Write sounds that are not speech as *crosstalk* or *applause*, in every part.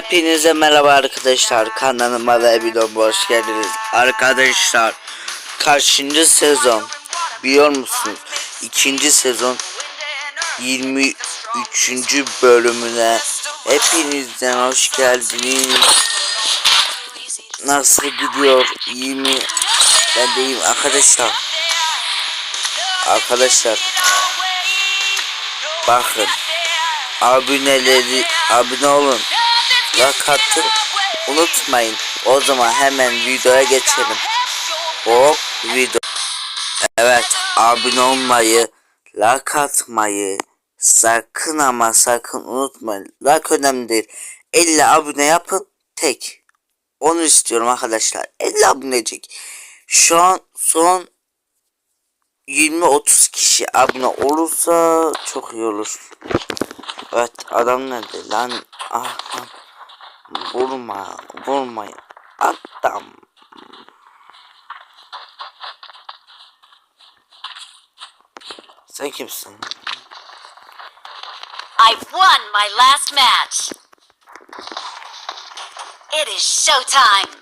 Hepinize merhaba arkadaşlar. Kanalıma ve videoma hoş geldiniz. Arkadaşlar kaçıncı sezon biliyor musunuz? İkinci sezon 23. bölümüne hepinizden hoş geldiniz. Nasıl gidiyor? İyi mi? Ben de iyiyim arkadaşlar. Arkadaşlar bakın aboneleri abone olun. Like unutmayın. O zaman hemen videoya geçelim. O video. Evet abone olmayı, like atmayı sakın ama sakın unutmayın. Like önemli değil. 50 abone yapın tek. Onu istiyorum arkadaşlar. 50 abonecik. Şu an son 20-30 kişi abone olursa çok iyi olur. Evet adam nerede lan? Ah, ah. Vurma, vurmayın. Adam. Sen kimsin? I've won my last match. It is showtime.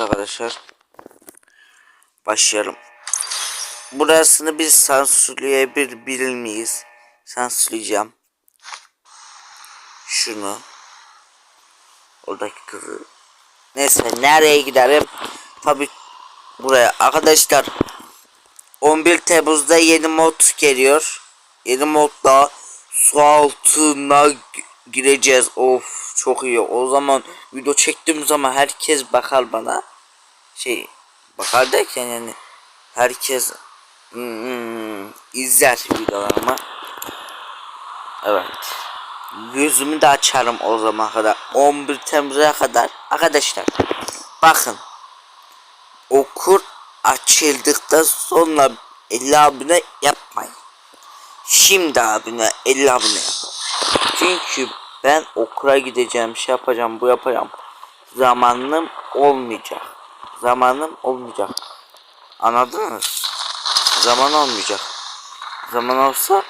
Arkadaşlar. Başlayalım. Burasını biz sansürleyebilir miyiz? Sansürleyeceğim. Şunu. Oradaki kızı. Neyse nereye giderim? Tabi buraya. Arkadaşlar 11 Temmuz'da yeni mod geliyor. Yeni modda su altına gi- gireceğiz. Of çok iyi. O zaman video çektiğim zaman herkes bakar bana. Şey bakar derken yani herkes hmm, izler videolarımı. Evet. Gözümü de açarım o zaman kadar. 11 Temmuz'a kadar. Arkadaşlar bakın. Okur açıldıktan sonra 50 abone yapmayın. Şimdi abone 50 abone yapın. Çünkü ben okula gideceğim, şey yapacağım, bu yapacağım. Zamanım olmayacak. Zamanım olmayacak. Anladınız? Zaman olmayacak. Zaman olsa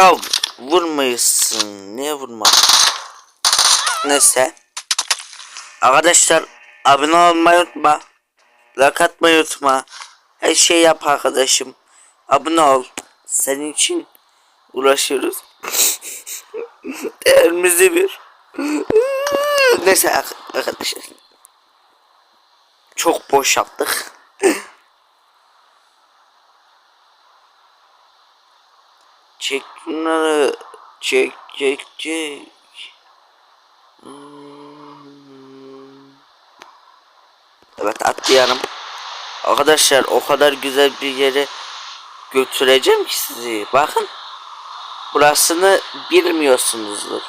Ya vurmayısın. Niye vurma? Neyse. Arkadaşlar abone olmayı unutma. Like atmayı unutma. Her şey yap arkadaşım. Abone ol. Senin için uğraşıyoruz. *laughs* Değerimizi bir. Neyse ar- arkadaşlar. Çok boş yaptık. Çek bunları. Çek çek çek. Hmm. Evet atlayalım. Arkadaşlar o kadar güzel bir yere götüreceğim ki sizi. Bakın. Burasını bilmiyorsunuzdur.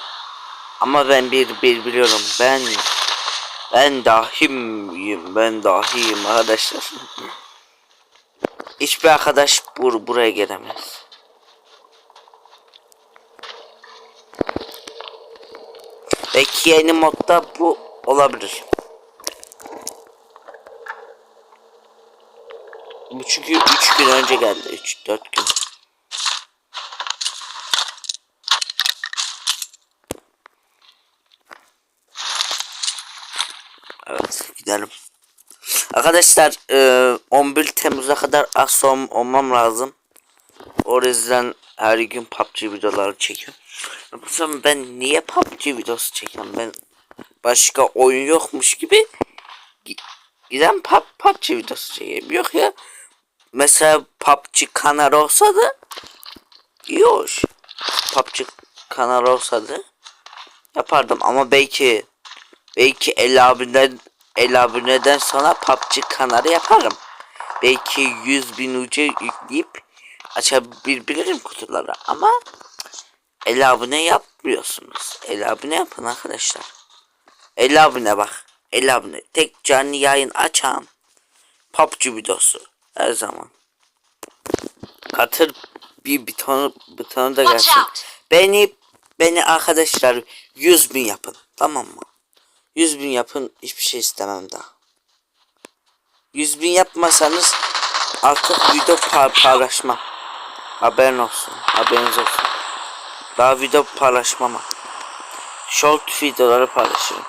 Ama ben bir bir biliyorum. Ben ben dahiyim. Ben dahiyim arkadaşlar. Hiçbir arkadaş bur buraya gelemez. Belki yeni modda bu olabilir. Çünkü 3 gün önce geldi. 3-4 gün. Evet gidelim. Arkadaşlar e, 11 Temmuz'a kadar asom olmam lazım. O yüzden her gün PUBG videoları çekiyorum. Bu ben niye PUBG videosu çekiyorum? Ben başka oyun yokmuş gibi gi- giden pub, PUBG videosu çekeyim. Yok ya. Mesela PUBG kanalı olsa da iyi olur. PUBG kanalı olsa da yapardım ama belki belki 50 abiden 50 aboneden sonra PUBG kanalı yaparım. Belki 100 bin ucu yükleyip açabilirim kutuları ama 50 abone yapmıyorsunuz. 50 abone yapın arkadaşlar. 50 abone bak. 50 abone. Tek canlı yayın açan PUBG videosu. Her zaman. Katır bir butonu, butonu da gelsin. Beni beni arkadaşlar 100 bin yapın. Tamam mı? 100 bin yapın. Hiçbir şey istemem daha. 100 bin yapmasanız artık video pa- paylaşmam. Haberin olsun. Haberiniz olsun. Daha video paylaşmam. Short videoları paylaşırım.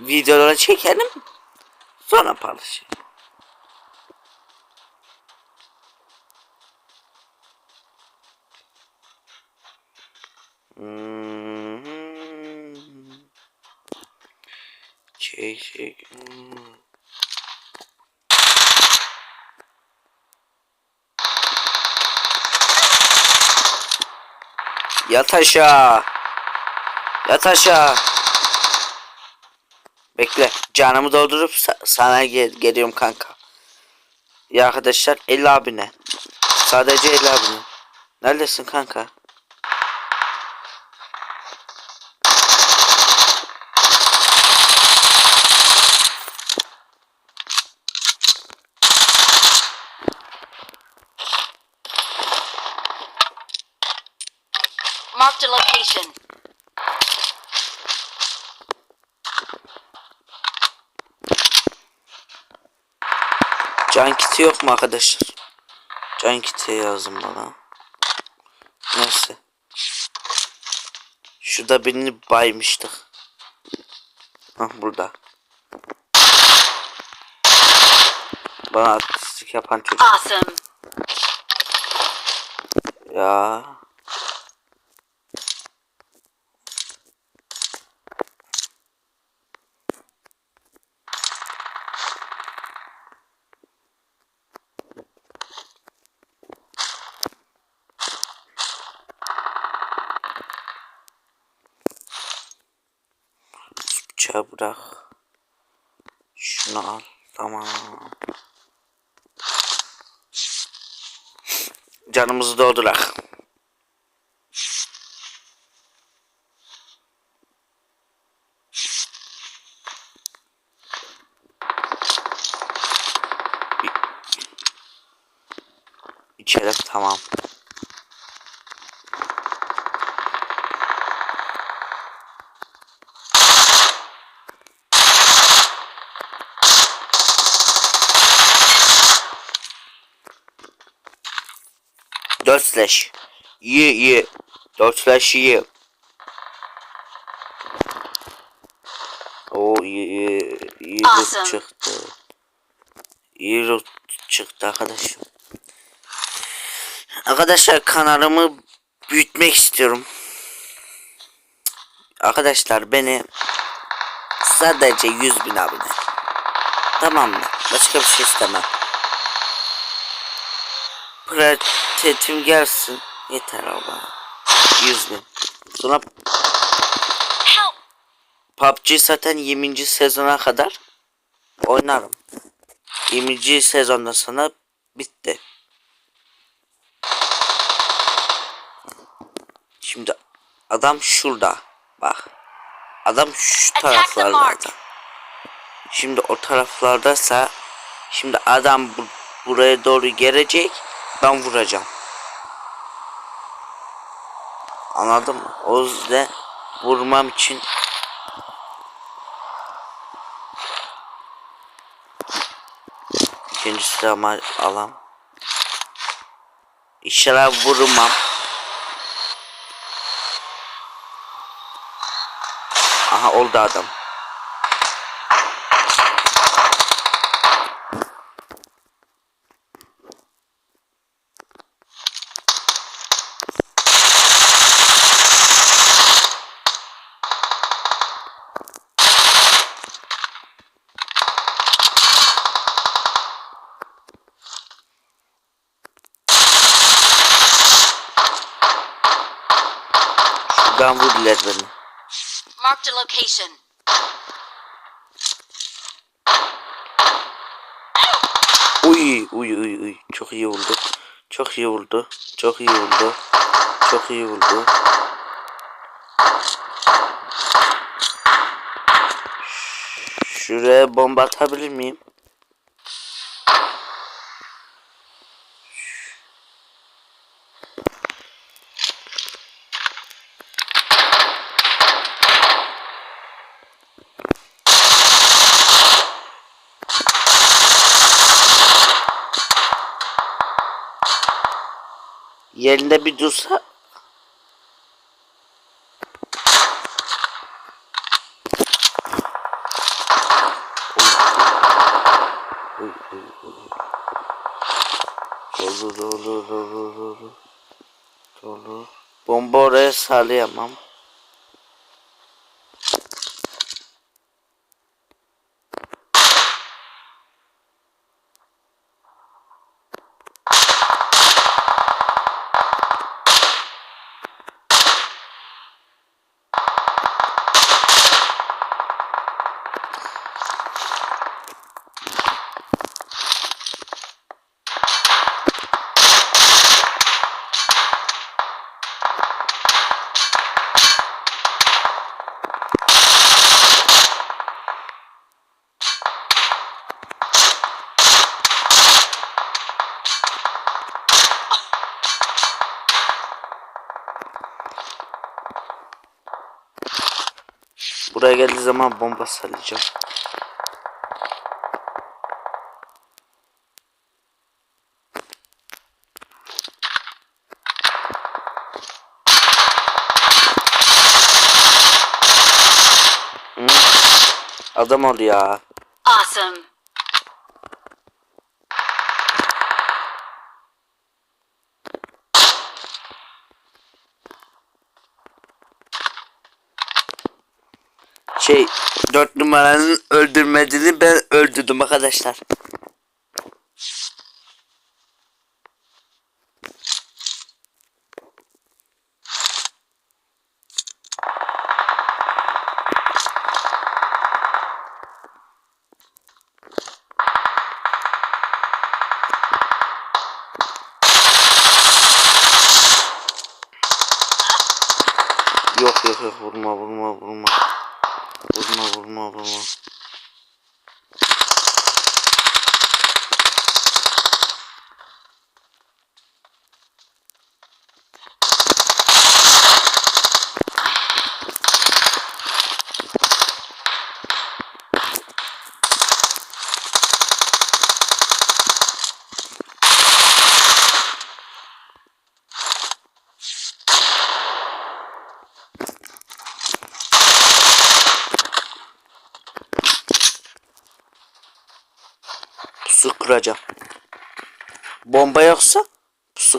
Videoları çekelim. Sonra paylaşırım. Hmm. Çek çek. Hmm. Yat aşağı. Yat aşağı. Bekle. Canımı doldurup sa- sana gel geliyorum kanka. Ya arkadaşlar 50 abine. Sadece 50 abine. Neredesin kanka? Marked a location. Can kiti yok mu arkadaşlar? Can kiti yazın bana. Neyse. Şurada birini baymıştık. Hah burada. Bana artistlik yapan çocuk. Awesome. Ya. Bıçağı bırak. Şunu al. Tamam. Canımızı doldurak. İçelim tamam. Dört slash. İyi iyi. Dört slash. Oo iyi iyi. İyi loot Awesome. çıktı. Loot çıktı arkadaşım. Arkadaşlar kanalımı büyütmek istiyorum. Arkadaşlar beni sadece 100 bin abone. Tamam mı? Başka bir şey istemem. Prioritetim gelsin. Yeter Allah. 100 bin. Sonra. PUBG zaten 20. sezona kadar oynarım. 20. sezondan sonra bitti. Şimdi adam şurada. Bak. Adam şu taraflarda. Şimdi o taraflardaysa şimdi adam bu, buraya doğru gelecek. Ben vuracağım. Anladın mı? O yüzden vurmam için ikinci silahımı alam. İnşallah vurmam. Aha oldu adam. Şuradan vurdular beni. Marked a location. Uy uy uy uy çok iyi oldu. Çok iyi oldu. Çok iyi oldu. Çok iyi oldu. Şuraya bomba atabilir miyim? Yerinde bir dursa Uy, uy, uy. Buraya geldiği zaman bomba sallayacağım. Adam ol ya. Awesome. Şey 4 numaranın öldürmediğini ben öldürdüm arkadaşlar. Yok yok yok vurma vurma vurma. Vurma vurma vurma. Pusu kuracağım. Bomba yoksa pusu!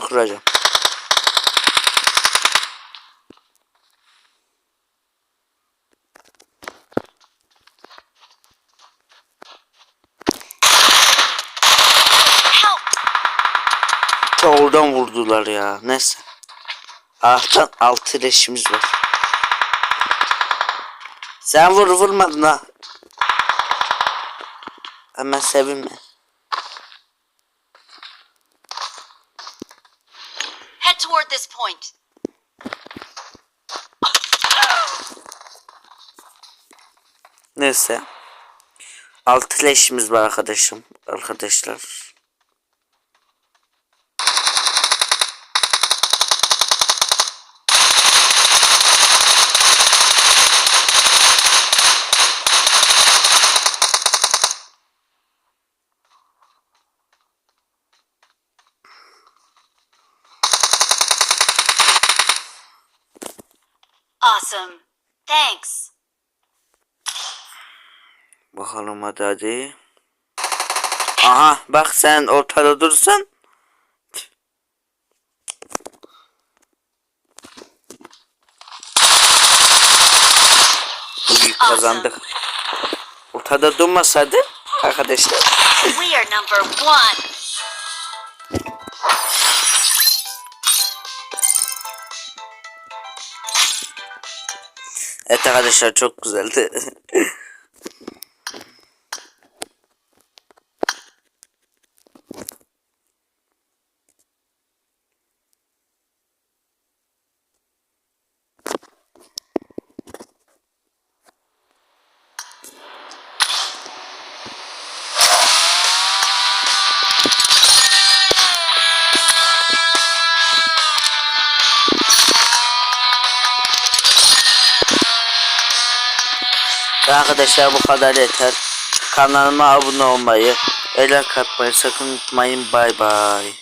Ta oradan vurdular ya. Neyse. Ahtan altı leşimiz var. Sen vur vurmadın ha. Hemen sevinme. gelirse 6 leşimiz var arkadaşım arkadaşlar. Awesome. Thanks. Bakalım hadi hadi. Aha bak sen ortada dursan. Bugün kazandık. Ortada durmasaydı arkadaşlar. We are number one. Evet arkadaşlar çok güzeldi. *laughs* Ve arkadaşlar bu kadar yeter. Kanalıma abone olmayı, el atmayı sakın unutmayın. Bay bay.